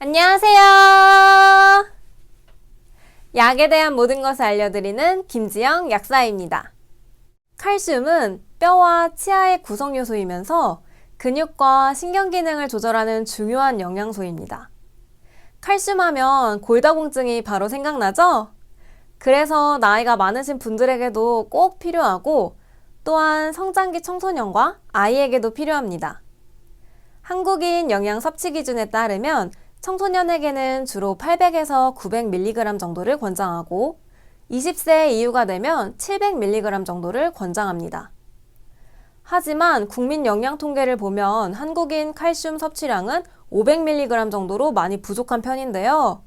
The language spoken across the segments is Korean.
안녕하세요. 약에 대한 모든 것을 알려드리는 김지영 약사입니다. 칼슘은 뼈와 치아의 구성 요소이면서 근육과 신경 기능을 조절하는 중요한 영양소입니다. 칼슘 하면 골다공증이 바로 생각나죠? 그래서 나이가 많으신 분들에게도 꼭 필요하고 또한 성장기 청소년과 아이에게도 필요합니다. 한국인 영양 섭취 기준에 따르면 청소년에게는 주로 800에서 900mg 정도를 권장하고 20세 이후가 되면 700mg 정도를 권장합니다. 하지만 국민 영양 통계를 보면 한국인 칼슘 섭취량은 500mg 정도로 많이 부족한 편인데요.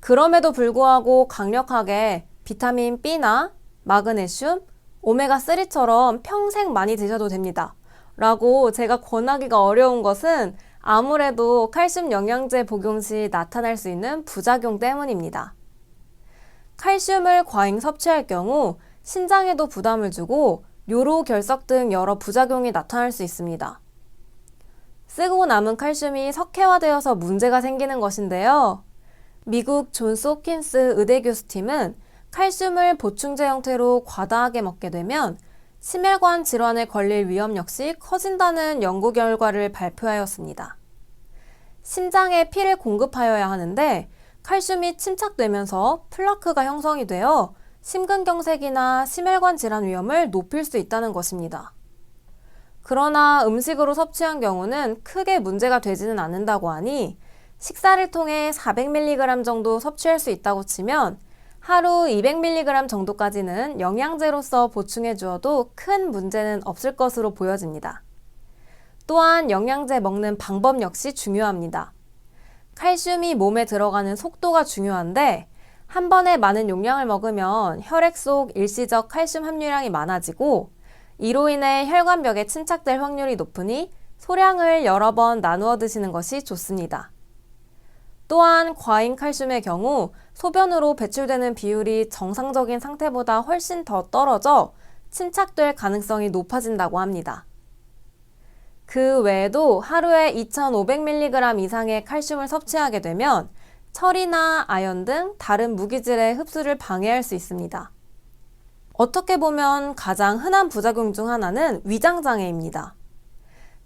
그럼에도 불구하고 강력하게 비타민 B나 마그네슘, 오메가3처럼 평생 많이 드셔도 됩니다. 라고 제가 권하기가 어려운 것은 아무래도 칼슘 영양제 복용 시 나타날 수 있는 부작용 때문입니다. 칼슘을 과잉 섭취할 경우 신장에도 부담을 주고 요로 결석 등 여러 부작용이 나타날 수 있습니다. 쓰고 남은 칼슘이 석회화되어서 문제가 생기는 것인데요. 미국 존스 홉킨스 의대 교수팀은 칼슘을 보충제 형태로 과다하게 먹게 되면 심혈관 질환에 걸릴 위험 역시 커진다는 연구 결과를 발표하였습니다. 심장에 피를 공급하여야 하는데 칼슘이 침착되면서 플라크가 형성이 되어 심근경색이나 심혈관 질환 위험을 높일 수 있다는 것입니다. 그러나 음식으로 섭취한 경우는 크게 문제가 되지는 않는다고 하니 식사를 통해 400mg 정도 섭취할 수 있다고 치면 하루 200mg 정도까지는 영양제로서 보충해 주어도 큰 문제는 없을 것으로 보여집니다. 또한 영양제 먹는 방법 역시 중요합니다. 칼슘이 몸에 들어가는 속도가 중요한데 한 번에 많은 용량을 먹으면 혈액 속 일시적 칼슘 함유량이 많아지고 이로 인해 혈관벽에 침착될 확률이 높으니 소량을 여러 번 나누어 드시는 것이 좋습니다. 또한 과잉 칼슘의 경우 소변으로 배출되는 비율이 정상적인 상태보다 훨씬 더 떨어져 침착될 가능성이 높아진다고 합니다. 그 외에도 하루에 2,500mg 이상의 칼슘을 섭취하게 되면 철이나 아연 등 다른 무기질의 흡수를 방해할 수 있습니다. 어떻게 보면 가장 흔한 부작용 중 하나는 위장장애입니다.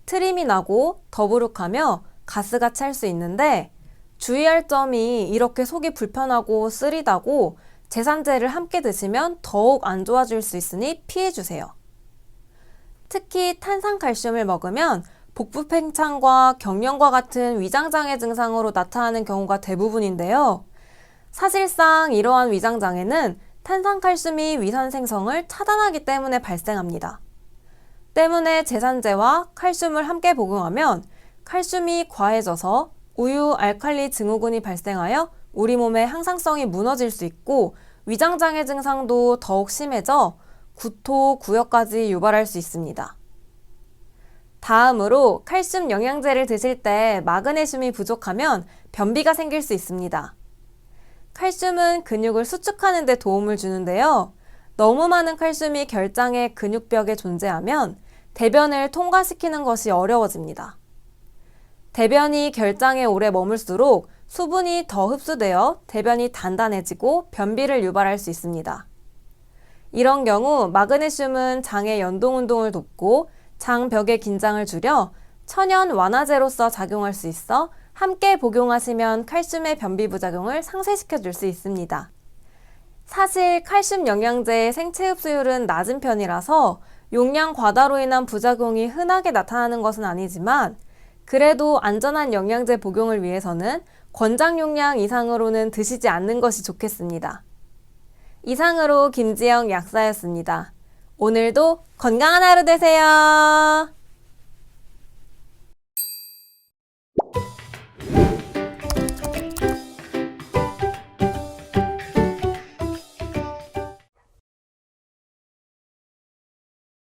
트림이 나고 더부룩하며 가스가 찰 수 있는데 주의할 점이 이렇게 속이 불편하고 쓰리다고 제산제를 함께 드시면 더욱 안 좋아질 수 있으니 피해주세요. 특히 탄산칼슘을 먹으면 복부 팽창과 경련과 같은 위장장애 증상으로 나타나는 경우가 대부분인데요. 사실상 이러한 위장장애는 탄산칼슘이 위산 생성을 차단하기 때문에 발생합니다. 때문에 제산제와 칼슘을 함께 복용하면 칼슘이 과해져서 우유 알칼리 증후군이 발생하여 우리 몸의 항상성이 무너질 수 있고 위장장애 증상도 더욱 심해져 구토, 구역까지 유발할 수 있습니다. 다음으로 칼슘 영양제를 드실 때 마그네슘이 부족하면 변비가 생길 수 있습니다. 칼슘은 근육을 수축하는 데 도움을 주는데요. 너무 많은 칼슘이 결장의 근육벽에 존재하면 대변을 통과시키는 것이 어려워집니다. 대변이 결장에 오래 머물수록 수분이 더 흡수되어 대변이 단단해지고 변비를 유발할 수 있습니다. 이런 경우 마그네슘은 장의 연동 운동을 돕고 장벽의 긴장을 줄여 천연 완화제로서 작용할 수 있어 함께 복용하시면 칼슘의 변비 부작용을 상쇄시켜 줄 수 있습니다. 사실 칼슘 영양제의 생체 흡수율은 낮은 편이라서 용량 과다로 인한 부작용이 흔하게 나타나는 것은 아니지만 그래도 안전한 영양제 복용을 위해서는 권장 용량 이상으로는 드시지 않는 것이 좋겠습니다. 이상으로 김지영 약사였습니다. 오늘도 건강한 하루 되세요.